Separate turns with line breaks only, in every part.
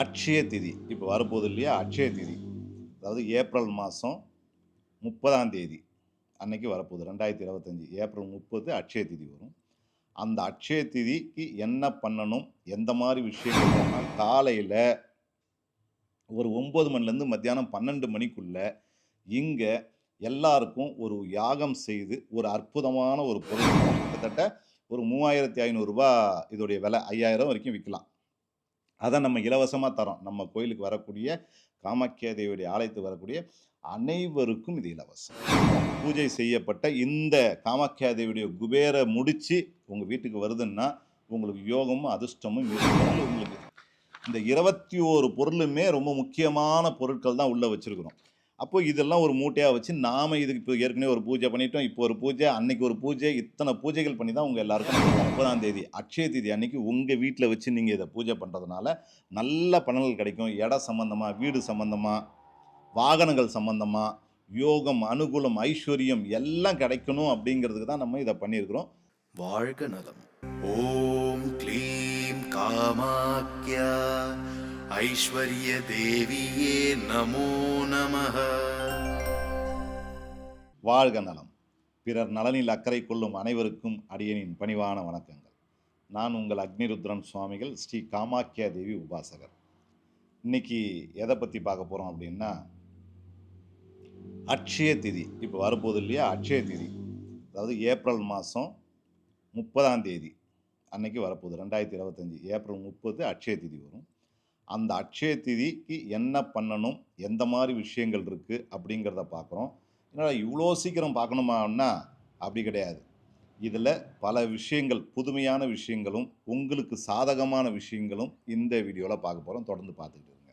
அட்சய திதி. இப்போ வரப்போகுது இல்லையா? அட்சய திதி. அதாவது ஏப்ரல் மாதம் முப்பதாம் தேதி. அன்னைக்கு வரப்போகுது. ரெண்டாயிரத்தி இருபத்தஞ்சி. ஏப்ரல் முப்பது அட்சய திதி வரும். அந்த அட்சய திதிக்கு என்ன பண்ணணும்? எந்த மாதிரி விஷயம் பண்ணால் காலையில் ஒரு ஒம்பது மணிலேருந்து மத்தியானம் பன்னெண்டு மணிக்குள்ளே இங்கே எல்லாருக்கும் ஒரு யாகம் செய்து ஒரு அற்புதமான ஒரு பொருள். கிட்டத்தட்ட ஒரு மூவாயிரத்தி ஐநூறுரூபா இதோடைய விலை ஐயாயிரம் வரைக்கும் விற்கலாம். அதை நம்ம இலவசமாக தரோம் நம்ம கோயிலுக்கு வரக்கூடிய காமாக்கியா தேவியுடைய ஆலயத்துக்கு வரக்கூடிய அனைவருக்கும் இது இலவசம். பூஜை செய்யப்பட்ட இந்த காமாக்கியா தேவியுடைய முடித்து உங்கள் வீட்டுக்கு வருதுன்னா உங்களுக்கு யோகமும் அதிர்ஷ்டமும் உங்களுக்கு இந்த இருபத்தி ஓரு பொருளுமே ரொம்ப முக்கியமான பொருட்கள் தான் உள்ளே வச்சுருக்குறோம். அப்போ இதெல்லாம் ஒரு மூட்டையாக வச்சு நாம் இதுக்கு இப்போ ஏற்கனவே ஒரு பூஜை பண்ணிட்டோம். இப்போ ஒரு பூஜை அன்னைக்கு ஒரு பூஜை இத்தனை பூஜைகள் பண்ணி தான் உங்கள் எல்லாருக்கும் முப்பதாம் தேதி அட்சய தேதி அன்னைக்கு உங்கள் வீட்டில் வச்சு நீங்கள் இதை பூஜை பண்ணுறதுனால நல்ல பலன்கள் கிடைக்கும். இட சம்மந்தமாக வீடு சம்மந்தமாக வாகனங்கள் சம்மந்தமாக யோகம் அனுகூலம் ஐஸ்வர்யம் எல்லாம் கிடைக்கணும் அப்படிங்கிறதுக்கு தான் நம்ம இதை பண்ணியிருக்கிறோம்.
வாழ்க நலம். ஓம் க்ளீம் காமாக்யா ஐஸ்வர்ய தேவியே நமோ நமக
வாழ்க நலம். பிறர் நலனில் அக்கறை கொள்ளும் அனைவருக்கும் அடியனின் பணிவான வணக்கங்கள். நான் உங்கள் அக்னிருத்ரன் சுவாமிகள் ஸ்ரீ காமாக்கியா தேவி உபாசகர். இன்னைக்கு எதை பற்றி பார்க்க போகிறோம் அப்படின்னா அட்சய திதி. இப்போ வரும்போது இல்லையா? அட்சய திதி. அதாவது ஏப்ரல் மாதம் முப்பதாம் தேதி. அன்னைக்கு வரப்போகுது. ரெண்டாயிரத்தி இருபத்தஞ்சி ஏப்ரல் முப்பது அட்சய திதி வரும். அந்த அட்சய திதிக்கு என்ன பண்ணணும்? எந்த மாதிரி விஷயங்கள் இருக்குது அப்படிங்கிறத பார்க்குறோம். என்னடா இவ்வளோ சீக்கிரம் பார்க்கணுமான்னா அப்படி கிடையாது. இதில் பல விஷயங்கள் புதுமையான விஷயங்களும் உங்களுக்கு சாதகமான விஷயங்களும் இந்த வீடியோவில் பார்க்க போகிறோம். தொடர்ந்து பார்த்துக்கிட்டு இருங்க.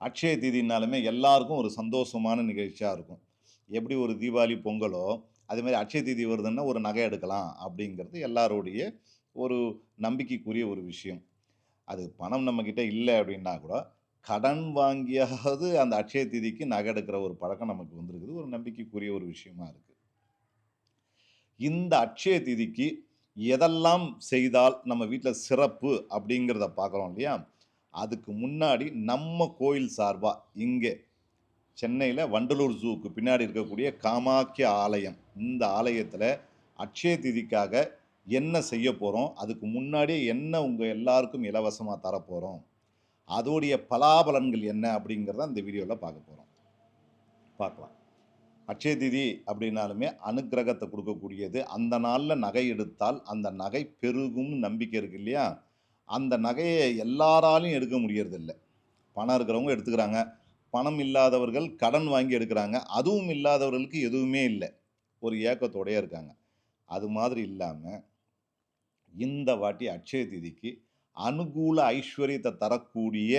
அட்சய தீதினாலுமே எல்லாருக்கும் ஒரு சந்தோஷமான நிகழ்ச்சியாக இருக்கும். எப்படி ஒரு தீபாவளி பொங்கலோ அதேமாதிரி அட்சய தீதி வருதுன்னா ஒரு நகை எடுக்கலாம் அப்படிங்கிறது எல்லாருடைய ஒரு நம்பிக்கைக்குரிய ஒரு விஷயம். அது பணம் நம்மக்கிட்ட இல்லை அப்படின்னா கூட கடன் வாங்கியாவது அந்த அட்சய திதிக்கு நகை எடுக்கிற ஒரு பழக்கம் நமக்கு வந்திருக்குது. ஒரு நம்பிக்கைக்குரிய ஒரு விஷயமா இருக்குது இந்த அட்சய திதிக்கு எதெல்லாம் செய்தால் நம்ம வீட்டில் சிறப்பு அப்படிங்கிறத பார்க்குறோம் இல்லையா? அதுக்கு முன்னாடி நம்ம கோயில் சார்பாக இங்கே சென்னையில் வண்டலூர் ஜூவுக்கு பின்னாடி இருக்கக்கூடிய காமாக்கிய ஆலயம். இந்த ஆலயத்தில் அட்சய திதிக்காக என்ன செய்ய போகிறோம் அதுக்கு முன்னாடியே என்ன உங்கள் எல்லாருக்கும் இலவசமாக தரப்போகிறோம் அதோடைய பலாபலன்கள் என்ன அப்படிங்கிறத இந்த வீடியோவில் பார்க்க போகிறோம் பார்க்கலாம். அட்சய திதி அப்படின்னாலுமே அனுக்கிரகத்தை கொடுக்கக்கூடியது. அந்த நாளில் நகை எடுத்தால் அந்த நகை பெருகும்னு நம்பிக்கை இருக்கு இல்லையா? அந்த நகையை எல்லாராலையும் எடுக்க முடியறதில்ல. பணம் இருக்கிறவங்க எடுத்துக்கிறாங்க. பணம் இல்லாதவர்கள் கடன் வாங்கி எடுக்கிறாங்க. அதுவும் இல்லாதவர்களுக்கு எதுவுமே இல்லை. ஒரு ஏக்கத்தோடையே இருக்காங்க. அது மாதிரி இல்லாமல் இந்த வாட்டி அட்சய திதிக்கு அனுகூல ஐஸ்வர்யத்தை தரக்கூடிய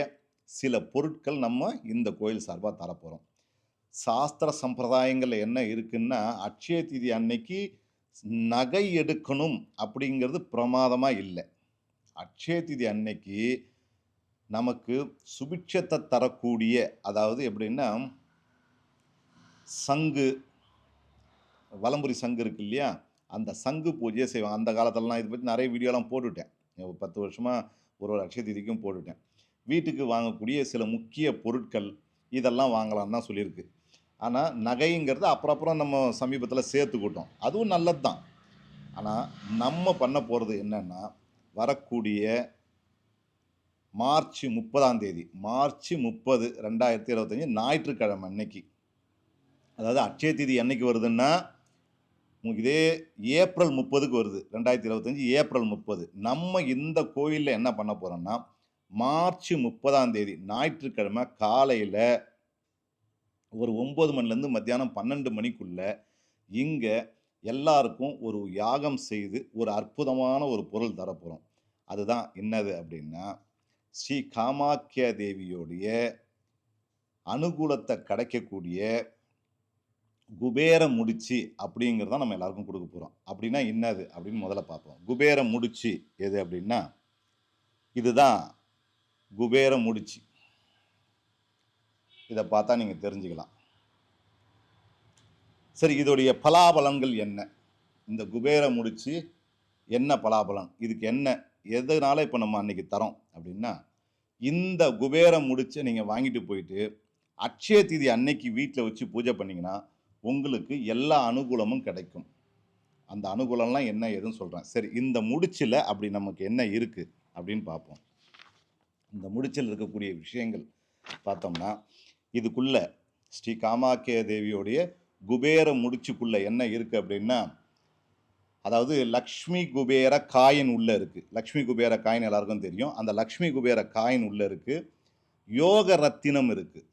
சில பொருட்கள் நம்ம இந்த கோயில் சார்பாக தரப்போகிறோம் சாஸ்திர சம்பிரதாயங்களில் என்ன இருக்குன்னா அட்சய திதி அன்னைக்கு நகை எடுக்கணும் அப்படிங்கிறது பிரமாதமாக இல்லை. அட்சய திதி அன்னைக்கு நமக்கு சுபிட்சத்தை தரக்கூடிய அதாவது எப்படின்னா சங்கு வலம்புரி சங்கு இருக்கு இல்லையா? அந்த சங்கு பூஜையை செய்வாங்க. அந்த காலத்திலலாம் இதை பற்றி நிறைய வீடியோலாம் போட்டுவிட்டேன் ஒரு பத்து வருஷமாக ஒரு ஒரு அட்சய திதிக்கும் போட்டுவிட்டேன் வீட்டுக்கு வாங்கக்கூடிய சில முக்கிய பொருட்கள் இதெல்லாம் வாங்கலாம் தான் சொல்லியிருக்கு. ஆனால் நகைங்கிறது அப்புறம் அப்புறம் நம்ம சமீபத்தில் சேர்த்துக்கிட்டோம். அதுவும் நல்லது தான் ஆனால் நம்ம பண்ண போகிறது என்னென்னா வரக்கூடிய மார்ச் முப்பதாம் தேதி மார்ச் முப்பது ரெண்டாயிரத்தி இருபத்தஞ்சி ஞாயிற்றுக்கிழமை அன்னைக்கு. அதாவது அட்சய திதி என்னைக்கு வருதுன்னா இதே ஏப்ரல் முப்பதுக்கு வருது ரெண்டாயிரத்தி இருபத்தஞ்சி ஏப்ரல் முப்பது. நம்ம இந்த கோயிலில் என்ன பண்ண போகிறோம்னா மார்ச் முப்பதாம் தேதி ஞாயிற்றுக்கிழமை காலையில் ஒரு ஒம்பது மணிலேருந்து மத்தியானம் பன்னெண்டு மணிக்குள்ளே இங்கே எல்லாருக்கும் ஒரு யாகம் செய்து ஒரு அற்புதமான ஒரு பொருள் தரப்போகிறோம் அதுதான் என்னது அப்படின்னா ஸ்ரீ காமாக்கியா தேவியோடைய அனுகூலத்தை கிடைக்கக்கூடிய குபேர முடிச்சு அப்படிங்கிறத நம்ம எல்லாருக்கும் கொடுக்க போகிறோம் அப்படின்னா என்னது? அப்படின்னு முதல்ல பார்ப்போம். குபேர முடிச்சு எது அப்படின்னா இதுதான் குபேர முடிச்சு. இதை பார்த்தா நீங்கள் தெரிஞ்சுக்கலாம். சரி இதோடைய பலாபலன்கள் என்ன? இந்த குபேர முடிச்சு என்ன பலாபலன்? இதுக்கு என்ன? எதனால இப்போ நம்ம அன்றைக்கி தரோம்? அப்படின்னா இந்த குபேரம் முடிச்சு நீங்கள் வாங்கிட்டு போயிட்டு அட்சய தீதி அன்னைக்கு வீட்டில் வச்சு பூஜை பண்ணீங்கன்னா உங்களுக்கு எல்லா அனுகூலமும் கிடைக்கும். அந்த அனுகூலம்லாம் என்ன ஏதுன்னு சொல்கிறேன் சரி இந்த முடிச்சில் அப்படி நமக்கு என்ன இருக்குது அப்படின்னு பார்ப்போம். இந்த முடிச்சில் இருக்கக்கூடிய விஷயங்கள் பார்த்தோம்னா இதுக்குள்ள ஸ்ரீ காமாக்கிய தேவியோடைய குபேர முடிச்சுக்குள்ளே என்ன இருக்குது அப்படின்னா அதாவது லக்ஷ்மி குபேர காயின் உள்ளே இருக்குது லக்ஷ்மி குபேர காயின் எல்லாருக்கும் தெரியும். அந்த லக்ஷ்மி குபேர காயின் உள்ளே இருக்குது யோக ரத்தினம் இருக்குது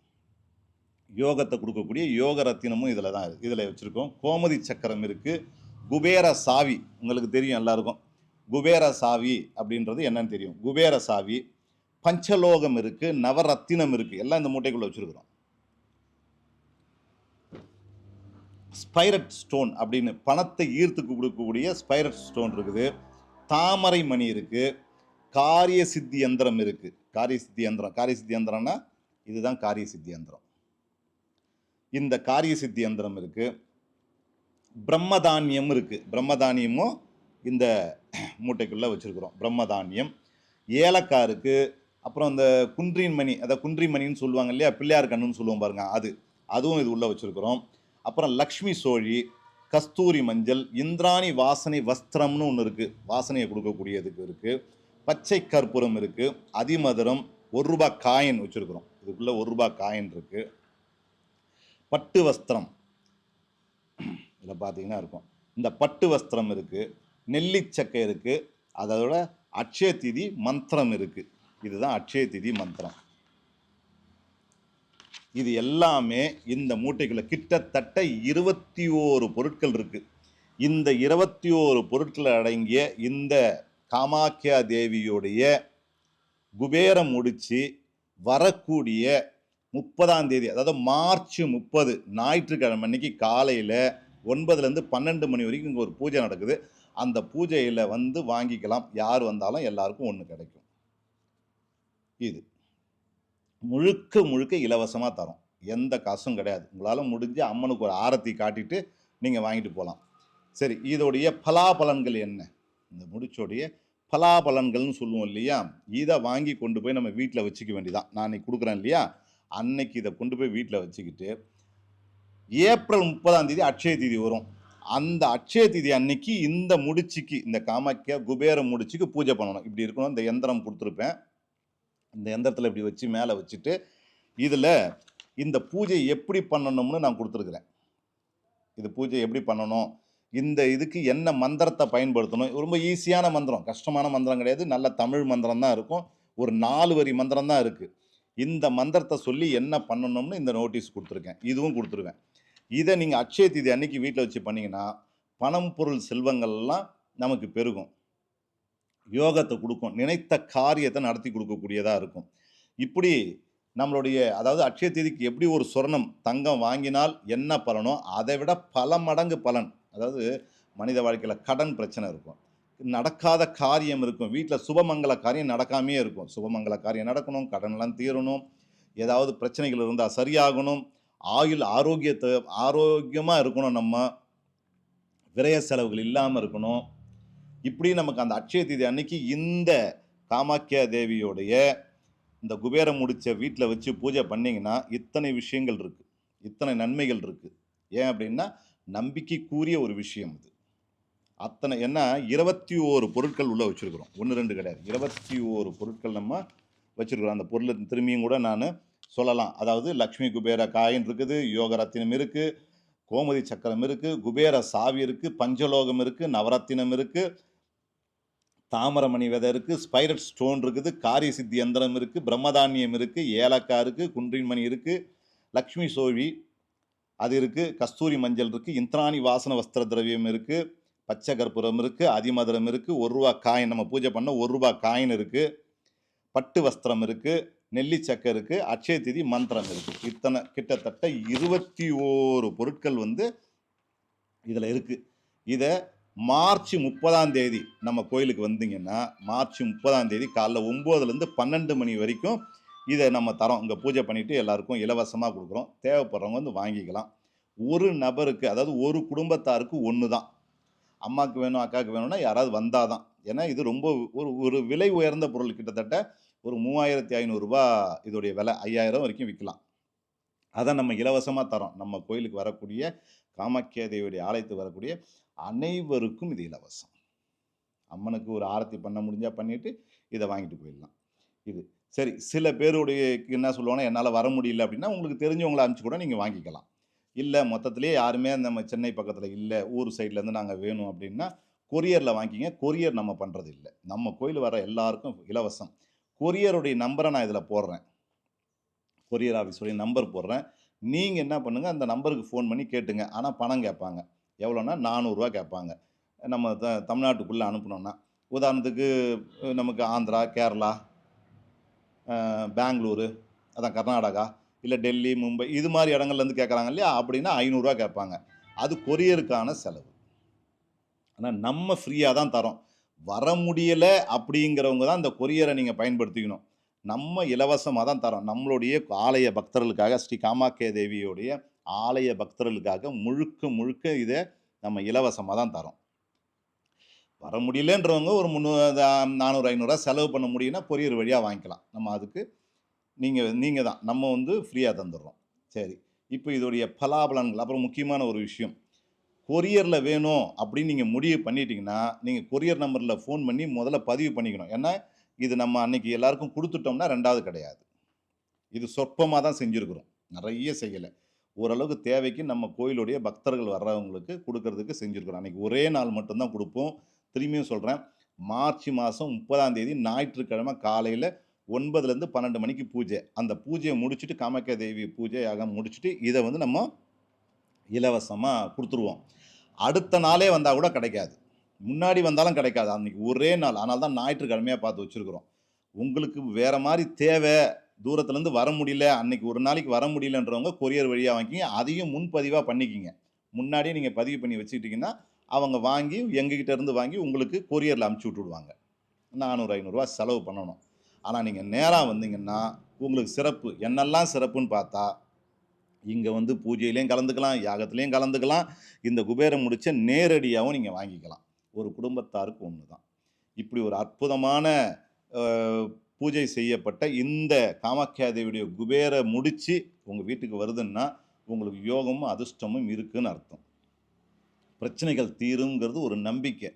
யோகத்தை கொடுக்கக்கூடிய யோக ரத்தினமும் இதில் தான் இதில் வச்சுருக்கோம். கோமதி சக்கரம் இருக்குது குபேர சாவி உங்களுக்கு தெரியும் எல்லாருக்கும். குபேர சாவி அப்படின்றது என்னன்னு தெரியும். குபேர சாவி பஞ்சலோகம் இருக்குது நவரத்தினம் இருக்குது எல்லாம் இந்த மூட்டைக்குள்ளே வச்சுருக்குறோம். ஸ்பைரட் ஸ்டோன் அப்படின்னு பணத்தை ஈர்த்து கொடுக்கக்கூடிய ஸ்பைரட் ஸ்டோன் இருக்குது. தாமரை மணி இருக்குது காரிய சித்தி யந்திரம் இருக்குது காரிய சித்தி யந்திரம். காரிய சித்தி யந்திரம்னா இதுதான் காரிய சித்தி யந்திரம். இந்த காரிய சித்தி யந்திரம் இருக்குது பிரம்மதானியம் இருக்குது பிரம்மதானியமும் இந்த மூட்டைக்குள்ளே வச்சுருக்குறோம். பிரம்மதானியம். ஏலக்காய் இருக்குது அப்புறம் இந்த குன்றின் மணி அதை குன்றின் மணின்னு சொல்லுவாங்க இல்லையா? பிள்ளையார் கண்ணுன்னு சொல்லுவோம் பாருங்க அது. அதுவும் இது உள்ளே வச்சுருக்குறோம். அப்புறம் லக்ஷ்மி சோழி கஸ்தூரி மஞ்சள் இந்திராணி வாசனை வஸ்திரம்னு ஒன்று இருக்குது வாசனையை கொடுக்கக்கூடியதுக்கு இருக்குது பச்சை கற்பூரம் இருக்குது அதிமதுரம் ஒரு ரூபாய் காயின் வச்சுருக்குறோம். இதுக்குள்ளே ஒரு ரூபாய் காயின் இருக்குது பட்டு வஸ்திரம். இதில் பார்த்தீங்கன்னா இருக்கும். இந்த பட்டு வஸ்திரம் இருக்குது நெல்லிச்சக்கை இருக்குது அதோட அட்சய திதி மந்திரம் இருக்குது இதுதான் அட்சய திதி மந்திரம். இது எல்லாமே இந்த மூட்டைக்குள்ள கிட்டத்தட்ட இருபத்தி ஓரு பொருட்கள் இருக்குது இந்த இருபத்தி ஓரு பொருட்கள் அடங்கிய இந்த காமாக்கியா தேவியுடைய குபேரம் முடித்து வரக்கூடிய முப்பதாம் தேதி அதாவது மார்ச் முப்பது ஞாயிற்றுக்கிழமை அன்னைக்கு காலையில் ஒன்பதுலேருந்து பன்னெண்டு மணி வரைக்கும் இங்கே ஒரு பூஜை நடக்குது. அந்த பூஜையில் வந்து வாங்கிக்கலாம். யார் வந்தாலும் எல்லாருக்கும் ஒன்று கிடைக்கும். இது. முழுக்க முழுக்க இலவசமாக தரும். எந்த காசும் கிடையாது. உங்களால் முடிஞ்சு அம்மனுக்கு ஒரு ஆரத்தி காட்டிட்டு நீங்கள் வாங்கிட்டு போகலாம் சரி இதோடைய பலாபலன்கள் என்ன? இந்த முடிச்சோடைய பலாபலன்கள்னு சொல்லுவோம் இல்லையா? இதை வாங்கி கொண்டு போய் நம்ம வீட்டில் வச்சுக்க வேண்டியதான் நான் இன்னைக்கு கொடுக்குறேன் இல்லையா? அன்னைக்கு இதை கொண்டு போய் வீட்டில் வச்சுக்கிட்டு ஏப்ரல் முப்பதாம் தேதி அட்சய தேதி வரும். அந்த அட்சய தேதி அன்னைக்கு இந்த முடிச்சுக்கு இந்த காமாக்கிய குபேர முடிச்சுக்கு பூஜை பண்ணணும். இப்படி இருக்கணும் இந்த எந்திரம் கொடுத்துருப்பேன். இந்த எந்திரத்தில் இப்படி வச்சு மேலே வச்சுட்டு இதில் இந்த பூஜை எப்படி பண்ணணும்னு நான் கொடுத்துருக்குறேன். இது பூஜை எப்படி பண்ணணும்? இந்த இதுக்கு என்ன மந்திரத்தை பயன்படுத்தணும்? ரொம்ப ஈஸியான மந்திரம். கஷ்டமான மந்திரம் கிடையாது. நல்ல தமிழ் மந்திரம் தான் இருக்கும். ஒரு நாலு வரி மந்திரம் தான் இருக்குது இந்த மந்திரத்தை சொல்லி என்ன பண்ணணும்னு இந்த நோட்டீஸ் கொடுத்துருக்கேன். இதுவும் கொடுத்துருவேன். இதை நீங்கள் அக்ஷய தீதி அன்னைக்கு வீட்டில் வச்சு பண்ணிங்கன்னா பணம் பொருள் செல்வங்கள்லாம் நமக்கு பெருகும். யோகத்தை கொடுக்கும். நினைத்த காரியத்தை நடத்தி கொடுக்கக்கூடியதாக இருக்கும். இப்படி நம்மளுடைய அதாவது அட்சய தேதிக்கு எப்படி ஒரு சொர்ணம் தங்கம் வாங்கினால் என்ன பலனோ அதை விட பல மடங்கு பலன் அதாவது மனித வாழ்க்கையில் கடன் பிரச்சனை இருக்கும். நடக்காத காரியம் இருக்கும். வீட்டில் சுபமங்கல காரியம் நடக்காமையே இருக்கும். சுபமங்கல காரியம் நடக்கணும் கடன்லாம் தீரணும். ஏதாவது பிரச்சனைகள் இருந்தால் சரியாகணும். ஆயுள் ஆரோக்கியத்தை ஆரோக்கியமாக இருக்கணும் நம்ம. விரய செலவுகள் இல்லாமல் இருக்கணும். இப்படி நமக்கு அந்த அட்சய தீதி அன்னைக்கு இந்த காமாக்கியா தேவியோடைய இந்த குபேரம் முடித்த வீட்டில் வச்சு பூஜை பண்ணிங்கன்னா இத்தனை விஷயங்கள் இருக்குது இத்தனை நன்மைகள் இருக்குது ஏன் அப்படின்னா நம்பிக்கைக்குரிய ஒரு விஷயம் இது அத்தனை என்ன இருபத்தி ஓரு பொருட்கள் உள்ளே வச்சுருக்குறோம். ஒன்று ரெண்டு கிடையாது. இருபத்தி ஓரு பொருட்கள் நம்ம வச்சுருக்குறோம். அந்த பொருளை திரும்பியும் கூட நான் சொல்லலாம். அதாவது லக்ஷ்மி குபேர காயின் இருக்குது யோக ரத்தினம் இருக்குது கோமதி சக்கரம் இருக்குது குபேர சாவி இருக்குது பஞ்சலோகம் இருக்குது நவரத்தினம் இருக்குது தாமரமணி விதை இருக்குது ஸ்பைரட் ஸ்டோன் இருக்குது காரிய சித்தி யந்திரம் இருக்குது பிரம்மதானியம் இருக்குது ஏலக்காய் இருக்குது குன்றின்மணி இருக்குது லக்ஷ்மி சோழி அது இருக்குது கஸ்தூரி மஞ்சள் இருக்குது இந்திராணி வாசன வஸ்திர திரவியம் இருக்குது பச்சை கற்பூரம் இருக்குது அதிமதுரம் இருக்குது ஒரு ரூபா காயின் நம்ம பூஜை பண்ண ஒரு ரூபா காயின் இருக்குது பட்டு வஸ்திரம் இருக்குது நெல்லிச்சக்கை இருக்குது அட்சய திதி மந்திரம் இருக்குது இத்தனை கிட்டத்தட்ட இருபத்தி ஓரு பொருட்கள் வந்து இதில் இருக்குது இதை மார்ச் முப்பதாம் தேதி நம்ம கோயிலுக்கு வந்தீங்கன்னா மார்ச் முப்பதாம் தேதி காலைல ஒம்போதுலேருந்து பன்னெண்டு மணி வரைக்கும் இதை நம்ம தரோம். இங்கே பூஜை பண்ணிவிட்டு எல்லாருக்கும் இலவசமாக கொடுக்குறோம். தேவைப்படுறவங்க வந்து வாங்கிக்கலாம். ஒரு நபருக்கு அதாவது ஒரு குடும்பத்தாருக்கு ஒன்று தான் அம்மாவுக்கு வேணும் அக்காவுக்கு வேணும்னா யாராவது வந்தால் தான் ஏன்னா இது ரொம்ப ஒரு ஒரு விலை உயர்ந்த பொருள். கிட்டத்தட்ட ஒரு மூவாயிரத்தி ஐநூறுரூபா இதோடைய விலை. ஐயாயிரம் வரைக்கும் விற்கலாம் அதை நம்ம இலவசமாக தரோம். நம்ம கோயிலுக்கு வரக்கூடிய காமாக்கியா தேவியுடைய ஆலயத்துக்கு வரக்கூடிய அனைவருக்கும் இது இலவசம். அம்மனுக்கு ஒரு ஆரத்தி பண்ண முடிஞ்சால் பண்ணிவிட்டு இதை வாங்கிட்டு போயிடலாம். இது. சரி சில பேருடைய என்ன சொல்லுவாங்கன்னா என்னால் வர முடியல அப்படின்னா உங்களுக்கு தெரிஞ்சவங்களை அனுப்பிச்சு கூட நீங்கள் வாங்கிக்கலாம். இல்லை மொத்தத்திலே யாருமே நம்ம சென்னை பக்கத்தில் இல்லை ஊர் சைட்லேருந்து நாங்கள் வேணும் அப்படின்னா கொரியரில் வாங்கிக்கிங்க. கொரியர் நம்ம பண்ணுறது இல்லை. நம்ம கோயில் வர எல்லாருக்கும் இலவசம். கொரியருடைய நம்பரை நான் இதில் போடுறேன். கொரியர் ஆஃபீஸுடைய நம்பர் போடுறேன். நீங்கள் என்ன பண்ணுங்கள் அந்த நம்பருக்கு ஃபோன் பண்ணி கேட்டுங்க. ஆனால் பணம் கேட்பாங்க. எவ்வளோன்னா நானூறுரூவா கேட்பாங்க. நம்ம த தமிழ்நாட்டுக்குள்ளே அனுப்புனோன்னா உதாரணத்துக்கு நமக்கு ஆந்திரா கேரளா பெங்களூரு அதான் கர்நாடகா இல்லை டெல்லி மும்பை இது மாதிரி இடங்கள்லேருந்து கேட்குறாங்க இல்லையா? அப்படின்னா ஐநூறுரூவா கேட்பாங்க. அது கொரியருக்கான செலவு. ஆனால் நம்ம ஃப்ரீயாக தான் தரோம். வர முடியலை அப்படிங்கிறவங்க தான் இந்த கொரியரை நீங்கள் பயன்படுத்திக்கணும். நம்ம இலவசமாக தான் தரோம். நம்மளுடைய ஆலய பக்தர்களுக்காக ஸ்ரீ காமாக்கிய தேவியோடைய ஆலய பக்தர்களுக்காக முழுக்க முழுக்க இதை நம்ம இலவசமாக தான் தரோம். வர முடியலன்றவங்க ஒரு முந்நூறு நானூறு ஐநூறுரூவா செலவு பண்ண முடியும்னா கொரியர் வழியாக வாங்கிக்கலாம். நம்ம அதுக்கு நீங்கள் நீங்கள் தான். நம்ம வந்து ஃப்ரீயாக தந்துடுறோம். சரி. இப்போ இதோடைய பலாபலன்கள் அப்புறம் முக்கியமான ஒரு விஷயம். கொரியரில் வேணும் அப்படின்னு நீங்கள் முடிவு பண்ணிட்டீங்கன்னா நீங்கள் கொரியர் நம்பரில் ஃபோன் பண்ணி முதல்ல பதிவு பண்ணிக்கணும். ஏன்னா இது நம்ம அன்றைக்கி எல்லாருக்கும் கொடுத்துட்டோம்னா ரெண்டாவது கிடையாது. இது சொற்பமாக தான் செஞ்சுருக்குறோம். நிறைய செய்யலை. ஓரளவுக்கு தேவைக்கு நம்ம கோயிலுடைய பக்தர்கள் வர்றவங்களுக்கு கொடுக்கறதுக்கு செஞ்சுருக்குறோம். அன்றைக்கி ஒரே நாள் மட்டும்தான் கொடுப்போம். திரும்பியும் சொல்கிறேன் மார்ச் மாதம் முப்பதாம் தேதி ஞாயிற்றுக்கிழமை காலையில் ஒன்பதுலேருந்து பன்னெண்டு மணிக்கு பூஜை. அந்த பூஜையை முடிச்சுட்டு காமாக்கியா தேவி பூஜை யாகம் முடிச்சுட்டு இதை வந்து நம்ம இலவசமாக கொடுத்துருவோம். அடுத்த நாளே வந்தால் கூட கிடைக்காது. முன்னாடி வந்தாலும் கிடைக்காது. அன்றைக்கி ஒரே நாள். ஆனால் தான் ஞாயிற்றுக்கிழமையாக பார்த்து வச்சுருக்குறோம். உங்களுக்கு வேறு மாதிரி தேவை தூரத்துலேருந்து வர முடியல அன்னைக்கு ஒரு நாளைக்கு வர முடியலன்றவங்க கொரியர் வழியாக வாங்கிக்கிங்க. அதையும் முன்பதிவாக பண்ணிக்கிங்க. முன்னாடியே நீங்கள் பதிவு பண்ணி வச்சுக்கிட்டிங்கன்னா அவங்க வாங்கி எங்ககிட்ட இருந்து வாங்கி உங்களுக்கு கொரியரில் அமுச்சு விட்டுடுவாங்க. நானூறு ஐநூறுரூவா செலவு பண்ணணும். ஆனால் நீங்கள் நேராக வந்தீங்கன்னா உங்களுக்கு சிறப்பு. என்னெல்லாம் சிறப்புன்னு பார்த்தா இங்கே வந்து பூஜையிலையும் கலந்துக்கலாம் யாகத்துலேயும் கலந்துக்கலாம். இந்த குபேரம் முடித்த நேரடியாகவும் நீங்கள் வாங்கிக்கலாம். ஒரு குடும்பத்தாருக்கு ஒன்று தான் இப்படி ஒரு அற்புதமான பூஜை செய்யப்பட்ட இந்த காமாக்கியா தேவியுடைய குபேர முடித்து உங்கள் வீட்டுக்கு வருதுன்னா உங்களுக்கு யோகமும் அதிர்ஷ்டமும் இருக்குன்னு அர்த்தம். பிரச்சனைகள் தீருங்கிறது ஒரு நம்பிக்கை.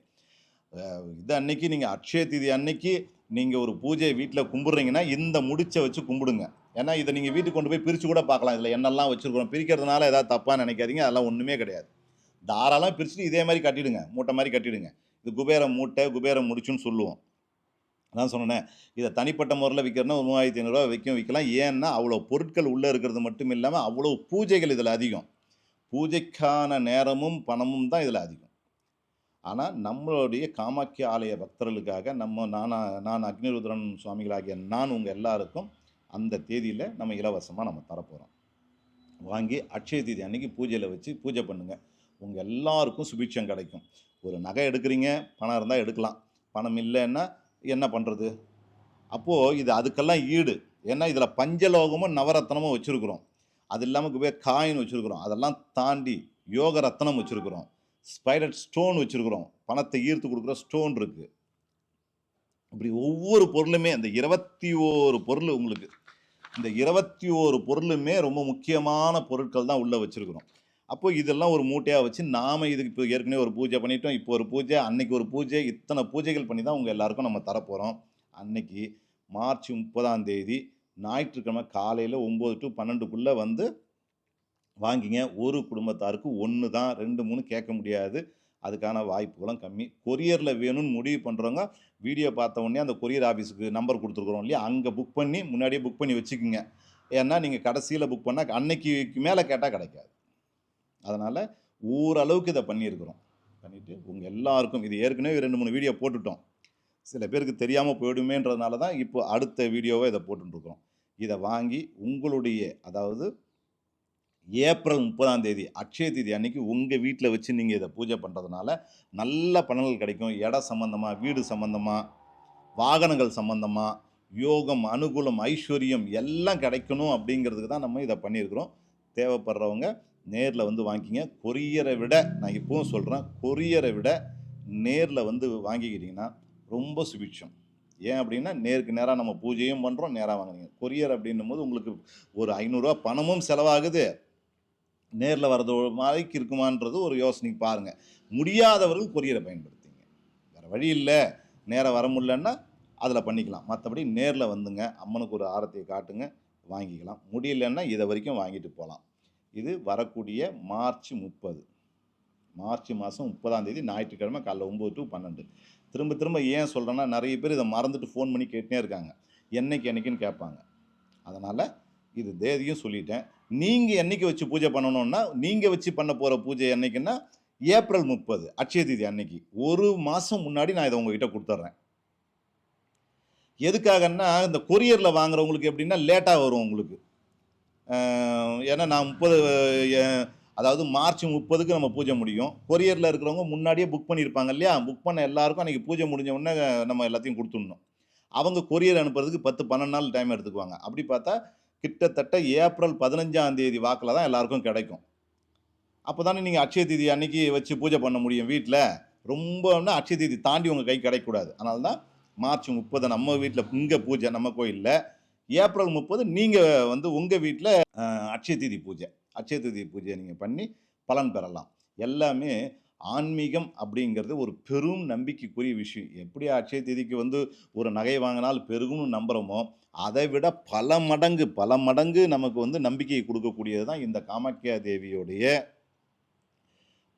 இது அன்னைக்கு நீங்கள் அக்ஷய தீதி அன்னைக்கு நீங்கள் ஒரு பூஜையை வீட்டில் கும்பிட்றீங்கன்னா இந்த முடிச்சை வச்சு கும்பிடுங்க. ஏன்னா இதை நீங்கள் வீட்டுக்கு கொண்டு போய் பிரித்து கூட பார்க்கலாம். இதில் என்னெல்லாம் வச்சுருக்கோம் பிரிக்கிறதுனால ஏதாவது தப்பாக நினைக்காதீங்க. அதெல்லாம் ஒன்றுமே கிடையாது. தாராளமாக பிரிச்சுட்டு இதே மாதிரி கட்டிடுங்க. மூட்டை மாதிரி கட்டிடுங்க. இது குபேரம் மூட்டை குபேரம் முடிச்சுன்னு சொல்லுவோம். அதான் சொன்னேன். இதை தனிப்பட்ட முறையில் விற்கிறனா ஒரு மூவாயிரத்தி ஐநூறுரூவா விற்கும் விற்கலாம். ஏன்னா அவ்வளோ பொருட்கள் உள்ளே இருக்கிறது மட்டும் இல்லாமல் அவ்வளோ பூஜைகள் இதில் அதிகம். பூஜைக்கான நேரமும் பணமும் தான் இதில் அதிகம். ஆனால் நம்மளுடைய காமாக்கிய ஆலய பக்தர்களுக்காக நம்ம நானா நான் அக்னிருத்ரன் சுவாமிகளாகிய நான் உங்கள் எல்லாருக்கும் அந்த தேதியில் நம்ம இலவசமாக நம்ம தரப்போகிறோம் வாங்கி அட்சய தேதி அன்னைக்கு பூஜையில் வச்சு பூஜை பண்ணுங்கள் உங்கள் எல்லாருக்கும் சுபிட்சம் கிடைக்கும். ஒரு நகை எடுக்கிறீங்க பணம் இருந்தால் எடுக்கலாம். பணம் இல்லைன்னா என்ன பண்ணுறது அப்போது இது அதுக்கெல்லாம் ஈடு. ஏன்னா இதில் பஞ்சலோகமும் நவரத்னமும் வச்சுருக்குறோம். அது இல்லாமல் போய் காயின் வச்சுருக்குறோம். அதெல்லாம் தாண்டி யோக ரத்னம் வச்சுருக்குறோம். ஸ்பைடர் ஸ்டோன் வச்சுருக்குறோம். பணத்தை ஈர்த்து கொடுக்குற ஸ்டோன் இருக்குது இப்படி ஒவ்வொரு பொருளுமே அந்த இருபத்தி ஓரு பொருள் உங்களுக்கு இந்த இருபத்தி ஓரு பொருளுமே ரொம்ப முக்கியமான பொருட்கள் தான் உள்ளே வச்சுருக்குறோம். அப்போ இதெல்லாம் ஒரு மூட்டையாக வச்சு நாம் இதுக்கு இப்போ ஏற்கனவே ஒரு பூஜை பண்ணிட்டோம். இப்போ ஒரு பூஜை அன்னைக்கு ஒரு பூஜை இத்தனை பூஜைகள் பண்ணி தான் உங்கள் எல்லாருக்கும் நம்ம தரப்போகிறோம் அன்னைக்கு மார்ச் முப்பதாம் தேதி ஞாயிற்றுக்கிழமை காலையில் ஒம்பது டு பன்னெண்டுக்குள்ளே வந்து வாங்கிங்க. ஒரு குடும்பத்தாருக்கு ஒன்று தான் ரெண்டு மூணு கேட்க முடியாது. அதுக்கான வாய்ப்புகளும் கம்மி. கொரியரில் வேணும்னு முடிவு பண்ணுறவங்க வீடியோ பார்த்த உடனே அந்த கொரியர் ஆஃபீஸுக்கு நம்பர் கொடுத்துருக்குறோம் இல்லையா? அங்கே புக் பண்ணி முன்னாடியே புக் பண்ணி வச்சுக்கோங்க. ஏன்னா நீங்கள் கடைசியில் புக் பண்ணால் அன்னைக்கு மேலே கேட்டால் கிடைக்காது. அதனால் ஓரளவுக்கு இதை பண்ணியிருக்கிறோம். பண்ணிவிட்டு உங்கள் எல்லாருக்கும் இது ஏற்கனவே ரெண்டு மூணு வீடியோ போட்டுட்டோம். சில பேருக்கு தெரியாமல் போயிடுமேன்றதுனால தான் இப்போ அடுத்த வீடியோவை இதை போட்டுருக்குறோம் இதை வாங்கி உங்களுடைய அதாவது ஏப்ரல் முப்பதாம் தேதி அக்ஷய தேதி அன்னைக்கு உங்கள் வீட்டில் வச்சு நீங்கள் இதை பூஜை பண்ணுறதுனால நல்ல பலன்கள் கிடைக்கும். இடம் சம்மந்தமாக வீடு சம்மந்தமாக வாகனங்கள் சம்மந்தமாக யோகம் அனுகூலம் ஐஸ்வர்யம் எல்லாம் கிடைக்கணும் அப்படிங்கிறதுக்கு தான் நம்ம இதை பண்ணியிருக்கிறோம். தேவைப்படுறவங்க நேரில் வந்து வாங்கிக்கிங்க. கொரியரை விட நான் இப்போவும் சொல்கிறேன் கொரியரை விட நேரில் வந்து வாங்கிக்கிட்டிங்கன்னா ரொம்ப சுபிட்சம் ஏன் அப்படின்னா நேருக்கு நேராக நம்ம பூஜையும் பண்ணுறோம் நேராக வாங்குறீங்க. கொரியர் அப்படின்னும் போது உங்களுக்கு ஒரு ஐநூறுரூவா பணமும் செலவாகுது. நேரில் வர்றது ஒரு மாதிரிக்கு இருக்குமான்றது ஒரு யோசனைக்கு பாருங்கள் முடியாதவர்கள் கொரியரை பயன்படுத்திங்க. வேறு வழி இல்லை. நேராக வர முடியலன்னா அதில் பண்ணிக்கலாம். மற்றபடி நேரில் வந்துங்க. அம்மனுக்கு ஒரு ஆரத்தியை காட்டுங்க. வாங்கிக்கலாம். முடியலன்னா இதை வரைக்கும் வாங்கிட்டு போகலாம் இது வரக்கூடிய மார்ச் முப்பது. மார்ச் மாதம் முப்பதாம் தேதி ஞாயிற்றுக்கிழமை காலைல ஒம்பது டு பன்னெண்டு. திரும்ப திரும்ப ஏன் சொல்கிறேன்னா நிறைய பேர் இதை மறந்துட்டு ஃபோன் பண்ணி கேட்டுனே இருக்காங்க. என்னைக்கு என்னைக்குன்னு கேட்பாங்க. அதனால் இது தேதியும் சொல்லிட்டேன். நீங்கள் என்னைக்கு வச்சு பூஜை பண்ணணும்னா நீங்கள் வச்சு பண்ண போகிற பூஜை என்னைக்குன்னா ஏப்ரல் முப்பது அட்சய தீதி அன்னைக்கு. ஒரு மாதம் முன்னாடி நான் இதை உங்ககிட்ட கொடுத்துட்றேன் எதுக்காகன்னா இந்த கொரியரில் வாங்குறவங்களுக்கு எப்படின்னா லேட்டாக வரும் உங்களுக்கு. ஏன்னா நான் முப்பது அதாவது மார்ச் முப்பதுக்கு நம்ம பூஜை முடியும். கொரியரில் இருக்கிறவங்க முன்னாடியே புக் பண்ணியிருப்பாங்க இல்லையா? புக் பண்ண எல்லாருக்கும் அன்றைக்கி பூஜை முடிஞ்ச உடனே நம்ம எல்லாத்தையும் கொடுத்துடணும். அவங்க கொரியர் அனுப்புறதுக்கு பத்து பன்னெண்டு நாள் டைம் எடுத்துக்குவாங்க. அப்படி பார்த்தா கிட்டத்தட்ட ஏப்ரல் பதினஞ்சாம் தேதி வாக்கில் தான் எல்லாருக்கும் கிடைக்கும். அப்போ தானே நீங்கள் அட்சய தீதி அன்னைக்கு வச்சு பூஜை பண்ண முடியும் வீட்டில் ரொம்ப அட்சய தீதி தாண்டி உங்கள் கை கிடைக்கக்கூடாது. அதனால தான் மார்ச் முப்பது நம்ம வீட்டில் இங்கே பூஜை நம்ம கோயிலில். ஏப்ரல் முப்பது நீங்கள் வந்து உங்கள் வீட்டில் அட்சய தீதி பூஜை. அட்சய தீதி பூஜையை நீங்கள் பண்ணி பலன் பெறலாம். எல்லாமே ஆன்மீகம் அப்படிங்கிறது ஒரு பெரும் நம்பிக்கைக்குரிய விஷயம். எப்படி அட்சய திதிக்கு வந்து ஒரு நகை வாங்கினால் பெருகும்னு நம்புகிறோமோ அதை விட பல மடங்கு பல மடங்கு நமக்கு வந்து நம்பிக்கையை கொடுக்கக்கூடியது தான் இந்த காமாக்கியா தேவியோடைய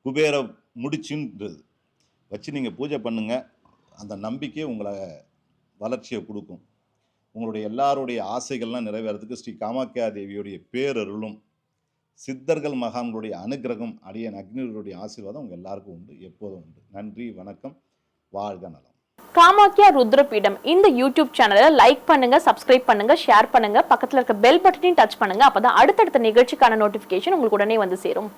குபேர முடிச்சுன்றது. வச்சு நீங்கள் பூஜை பண்ணுங்கள் அந்த நம்பிக்கை உங்களை வளர்ச்சியை கொடுக்கும். உங்களுடைய எல்லாருடைய ஆசைகள்லாம் நிறைவேறதுக்கு ஸ்ரீ காமாக்கியா தேவியுடைய பேரருளும் சித்தர்கள் மகான்களுடைய அனுகிரகம் அடியன் அக்னிவருடைய ஆசீர்வாதம் உங்கள் எல்லாருக்கும் உண்டு எப்போதும் உண்டு. நன்றி வணக்கம் வாழ்க நலம்.
காமாக்கியா ருத்ரபீடம். இந்த யூடியூப் சேனலை லைக் பண்ணுங்க சப்ஸ்கிரைப் பண்ணுங்க ஷேர் பண்ணுங்க பக்கத்துல இருக்க பெல் பட்டனையும் டச் பண்ணுங்க அப்பதான் அடுத்தடுத்த நிகழ்ச்சிக்கான நோட்டிபிகேஷன் உங்களுக்கு உடனே வந்து சேரும்.